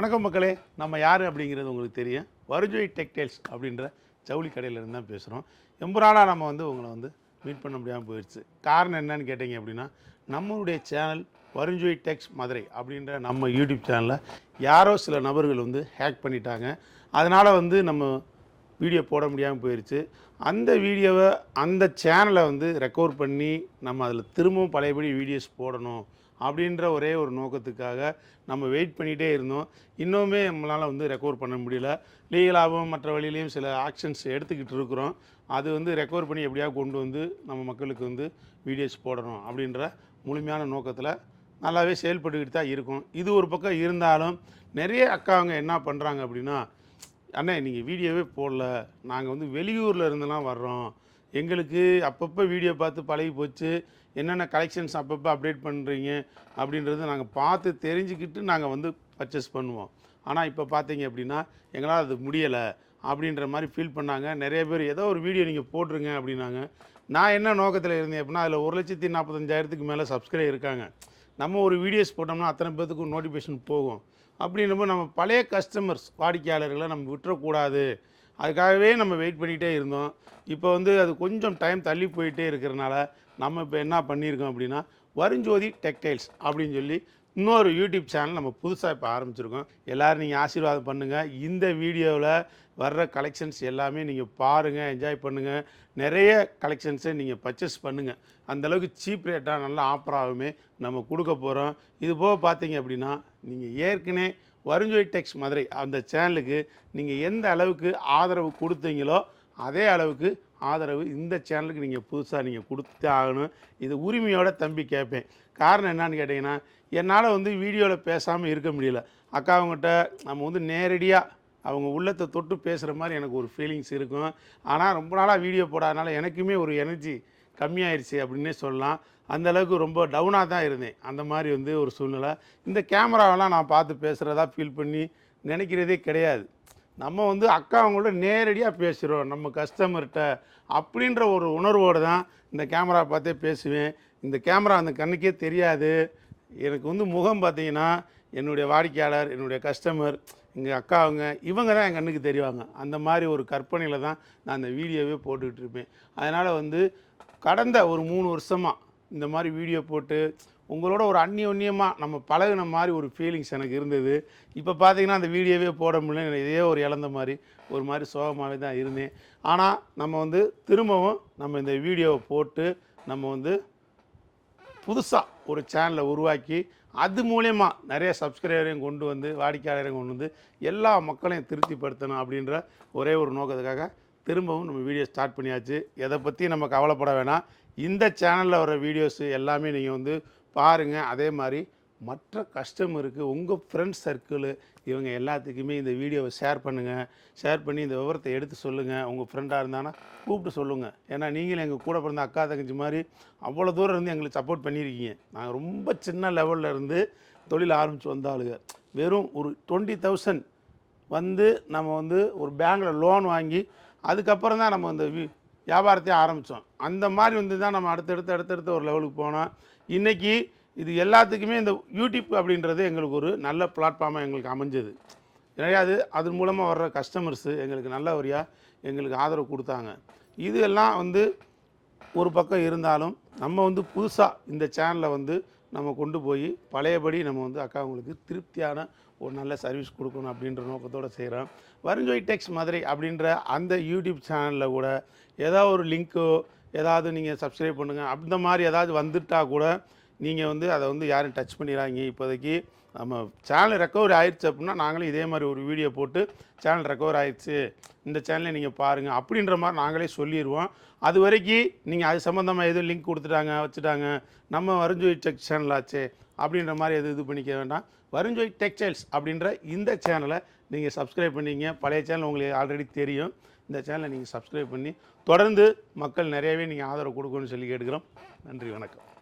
வணக்கம் மக்களே. நம்ம யார் அப்படிங்கிறது உங்களுக்கு தெரியும். வருஜோய் டெக்டைல்ஸ் அப்படின்ற ஜவுளி கடையிலேருந்து தான் பேசுகிறோம் ரொம்ப நாளாக நம்ம வந்து உங்களை வந்து மீட் பண்ண முடியாமல் போயிடுச்சு காரணம் என்னன்னு கேட்டிங்க அப்படின்னா நம்மளுடைய சேனல் வருஞ்சோய் டெக்ஸ் மதுரை அப்படின்ற நம்ம யூடியூப் சேனலில் யாரோ சில நபர்கள் வந்து ஹேக் பண்ணிட்டாங்க. அதனால் வந்து நம்ம வீடியோ போட முடியாமல் போயிடுச்சு அந்த வீடியோவை அந்த சேனலை வந்து ரெக்கவர் பண்ணி நம்ம அதில் திரும்பவும் பழையபடி வீடியோஸ் போடணும் அப்படின்ற ஒரே ஒரு நோக்கத்துக்காக நம்ம வெயிட் பண்ணிகிட்டே இருந்தோம். இன்னுமே நம்மளால் வந்து ரெக்கவர் பண்ண முடியல. லீகலாகவும் மற்ற வழியிலையும் சில ஆக்ஷன்ஸ் எடுத்துக்கிட்டு இருக்கிறோம். அது வந்து ரெக்கவர் பண்ணி எப்படியாவது கொண்டு வந்து நம்ம மக்களுக்கு வந்து வீடியோஸ் போடணும் அப்படின்ற முழுமையான நோக்கத்தில் நல்லாவே செயல்பட்டுக்கிட்டு தான் இருக்கும். இது ஒரு பக்கம் இருந்தாலும் நிறைய அக்காவங்க என்ன பண்ணுறாங்க அப்படின்னா அண்ணே நீங்கள் வீடியோவே போடல. நாங்கள் வந்து வெளியூரில் இருந்தெல்லாம் வர்றோம். எங்களுக்கு அப்பப்போ வீடியோ பார்த்து பழகி போச்சு. என்னென்ன கலெக்ஷன்ஸ் அப்பப்போ அப்டேட் பண்ணுறீங்க அப்படின்றத நாங்கள் பார்த்து தெரிஞ்சுக்கிட்டு நாங்கள் வந்து பர்ச்சேஸ் பண்ணுவோம். ஆனால் இப்போ பார்த்தீங்க அப்படின்னா எங்களால் அது முடியலை அப்படின்ற மாதிரி ஃபீல் பண்ணாங்க. நிறைய பேர் ஏதோ ஒரு வீடியோ நீங்கள் போட்டுருங்க அப்படின்னாங்க. நான் என்ன நோக்கத்தில் இருந்தேன் அப்படின்னா அதில் ஒரு லட்சத்தி நாற்பத்தஞ்சாயிரத்துக்கு மேலே சப்ஸ்கிரைப் இருக்காங்க. நம்ம ஒரு வீடியோஸ் போட்டோம்னா அத்தனை பேர்த்துக்கும் நோட்டிஃபிகேஷன் போகும். அப்படின்றப்போ நம்ம பழைய கஸ்டமர்ஸ் வாடிக்கையாளர்களை நம்ம விட்டுறக்கூடாது. அதுக்காகவே நம்ம வெயிட் பண்ணிகிட்டே இருந்தோம். இப்போ வந்து அது கொஞ்சம் டைம் தள்ளி போயிட்டே இருக்கிறனால நம்ம இப்போ என்ன பண்ணியிருக்கோம் அப்படின்னா வருஞ்சோதி டெக்டைல்ஸ் அப்படின்னு சொல்லி இன்னொரு யூடியூப் சேனல் நம்ம புதுசாக இப்போ ஆரம்பிச்சிருக்கோம். எல்லோரும் நீங்கள் ஆசீர்வாதம் பண்ணுங்கள் இந்த வீடியோவில் வர்ற கலெக்ஷன்ஸ் எல்லாமே நீங்கள் பாருங்கள் என்ஜாய் பண்ணுங்கள் நிறைய கலெக்ஷன்ஸை நீங்கள் பர்ச்சேஸ் பண்ணுங்கள் அந்தளவுக்கு சீப் ரேட்டாக நல்ல ஆஃபராகவுமே நம்ம கொடுக்க போகிறோம் இது போக பார்த்தீங்க அப்படின்னா நீங்கள் ஏற்கனவே வருஞ்சோய் டெக்ஸ் மதுரை அந்த சேனலுக்கு நீங்கள் எந்த அளவுக்கு ஆதரவு கொடுத்தீங்களோ அதே அளவுக்கு ஆதரவு இந்த சேனலுக்கு நீங்கள் புதுசாக நீங்கள் கொடுத்தே ஆகணும். இது உரிமையோட தம்பி கேட்பேன் காரணம் என்னான்னு கேட்டிங்கன்னா என்னால் வந்து வீடியோவில் பேசாமல் இருக்க முடியல. அக்காவங்கிட்ட நம்ம வந்து நேரடியாக அவங்க உள்ளத்தை தொட்டு பேசுகிற மாதிரி எனக்கு ஒரு ஃபீலிங்ஸ் இருக்கும். ஆனால் ரொம்ப நாளாக வீடியோ போடாதனால எனக்குமே ஒரு எனர்ஜி கம்மியாயிருச்சு அப்படின்னே சொல்லலாம். அந்தளவுக்கு ரொம்ப டவுனாக தான் இருந்தேன். அந்த மாதிரி வந்து ஒரு சூழ்நிலை. இந்த கேமராவெல்லாம் நான் பார்த்து பேசுகிறதா ஃபீல் பண்ணி நினைக்கிறதே கிடையாது. நம்ம வந்து அக்கா அவங்களோட நேரடியாக பேசுகிறோம் நம்ம கஸ்டமர்கிட்ட அப்படின்ற ஒரு உணர்வோடு தான் இந்த கேமரா பார்த்தே பேசுவேன். இந்த கேமரா அந்த கண்ணுக்கே தெரியாது. எனக்கு வந்து முகம் பார்த்தீங்கன்னா என்னுடைய வாடிக்கையாளர் என்னுடைய கஸ்டமர் எங்கள் அக்கா அவங்க இவங்க தான் என் கண்ணுக்கு தெரிவாங்க. அந்த மாதிரி ஒரு கற்பனையில் தான் நான் அந்த வீடியோவே போட்டுக்கிட்டு இருப்பேன். அதனால் வந்து கடந்த ஒரு மூணு வருஷமாக இந்த மாதிரி வீடியோ போட்டு உங்களோட ஒரு அந்நியோன்யமாக நம்ம பழகுன மாதிரி ஒரு ஃபீலிங்ஸ் எனக்கு இருந்தது. இப்போ பார்த்தீங்கன்னா அந்த வீடியோவே போட முடியல இதே ஒரு இழந்த மாதிரி ஒரு மாதிரி சோகமாகவே தான் இருந்தேன். ஆனால் நம்ம வந்து திரும்பவும் நம்ம இந்த வீடியோவை போட்டு நம்ம வந்து புதுசாக ஒரு சேனலை உருவாக்கி அது மூலயமா நிறைய சப்ஸ்கிரைபரையும் கொண்டு வந்து வாடிக்கையாளரையும் கொண்டு வந்து எல்லா மக்களையும் திருப்திப்படுத்தணும் அப்படின்ற ஒரே ஒரு நோக்கத்துக்காக திரும்பவும் நம்ம வீடியோ ஸ்டார்ட் பண்ணியாச்சு. எதை பற்றி நம்ம கவலைப்பட வேணாம். இந்த சேனலில் வர வீடியோஸ் எல்லாமே நீங்கள் வந்து பாருங்கள் அதே மாதிரி மற்ற கஸ்டமருக்கு உங்கள் ஃப்ரெண்ட்ஸ் சர்க்கிளு இவங்க எல்லாத்துக்குமே இந்த வீடியோவை ஷேர் பண்ணுங்கள் ஷேர் பண்ணி இந்த விவரத்தை எடுத்து சொல்லுங்கள் உங்கள் ஃப்ரெண்டாக இருந்தாங்கன்னா கூப்பிட்டு சொல்லுங்கள் ஏன்னா நீங்களும் எங்கள் கூட பிறந்த அக்கா தங்கச்சி மாதிரி அவ்வளோ தூரம் இருந்து எங்களுக்கு சப்போர்ட் பண்ணியிருக்கீங்க. நாங்கள் ரொம்ப சின்ன லெவலில் இருந்து தொழில் ஆரம்பித்து வந்தாளுங்க வெறும் ஒரு டுவெண்ட்டி தௌசண்ட் வந்து நம்ம வந்து ஒரு பேங்கில் லோன் வாங்கி அதுக்கப்புறம் தான் நம்ம இந்த வியாபாரத்தையே வியாபாரத்தையும் ஆரம்பித்தோம் அந்த மாதிரி வந்து தான் நம்ம அடுத்தடுத்து அடுத்தடுத்து ஒரு லெவலுக்கு போனோம். இன்றைக்கி இது எல்லாத்துக்குமே இந்த யூடியூப் அப்படின்றது எங்களுக்கு ஒரு நல்ல பிளாட்ஃபார்மாக எங்களுக்கு அமைஞ்சது. கிடையாது அதன் மூலமாக வர்ற கஸ்டமர்ஸு எங்களுக்கு நல்ல வரியாக எங்களுக்கு ஆதரவு கொடுத்தாங்க. இது எல்லாம் வந்து ஒரு பக்கம் இருந்தாலும் நம்ம வந்து புதுசாக இந்த சேனலை வந்து நம்ம கொண்டு போய் பழையபடி நம்ம வந்து அக்காவங்களுக்கு திருப்தியான ஒரு நல்ல சர்வீஸ் கொடுக்கணும் அப்படின்ற நோக்கத்தோடு செய்கிறோம் வருஞ்சோய் டெக்ஸ் மதுரை அப்படின்ற அந்த யூடியூப் சேனலில் கூட ஏதாவது ஒரு லிங்க்கோ ஏதாவது நீங்கள் சப்ஸ்கிரைப் பண்ணுங்கள் அந்த மாதிரி ஏதாவது வந்துட்டால் கூட நீங்கள் வந்து அதை வந்து யாரும் டச் பண்ணிடாங்க இப்போதைக்கு நம்ம சேனல் ரெக்கவர் ஆயிடுச்சு அப்படின்னா நாங்களும் இதே மாதிரி ஒரு வீடியோ போட்டு சேனல் ரெக்கவர் ஆயிடுச்சு இந்த சேனலை நீங்கள் பாருங்கள் அப்படின்ற மாதிரி நாங்களே சொல்லிடுவோம் அது வரைக்கும் நீங்கள் அது சம்மந்தமாக எதுவும் லிங்க் கொடுத்துட்டாங்க வச்சுட்டாங்க நம்ம வருஞ்சோய் டெக் சேனல் ஆச்சு அப்படின்ற மாதிரி எதுவும் இது பண்ணிக்க வேண்டாம். வருஞ்சோய் டெக்ஸ்டைல்ஸ் அப்படின்ற இந்த சேனலை நீங்கள் சப்ஸ்கிரைப் பண்ணிங்க. பழைய சேனல் உங்களுக்கு ஆல்ரெடி தெரியும். இந்த சேனலை நீங்கள் சப்ஸ்கிரைப் பண்ணி தொடர்ந்து மக்கள் நிறையவே நீங்கள் ஆதரவு கொடுக்கணும்னு சொல்லி கேட்டுக்கிறோம். நன்றி வணக்கம்.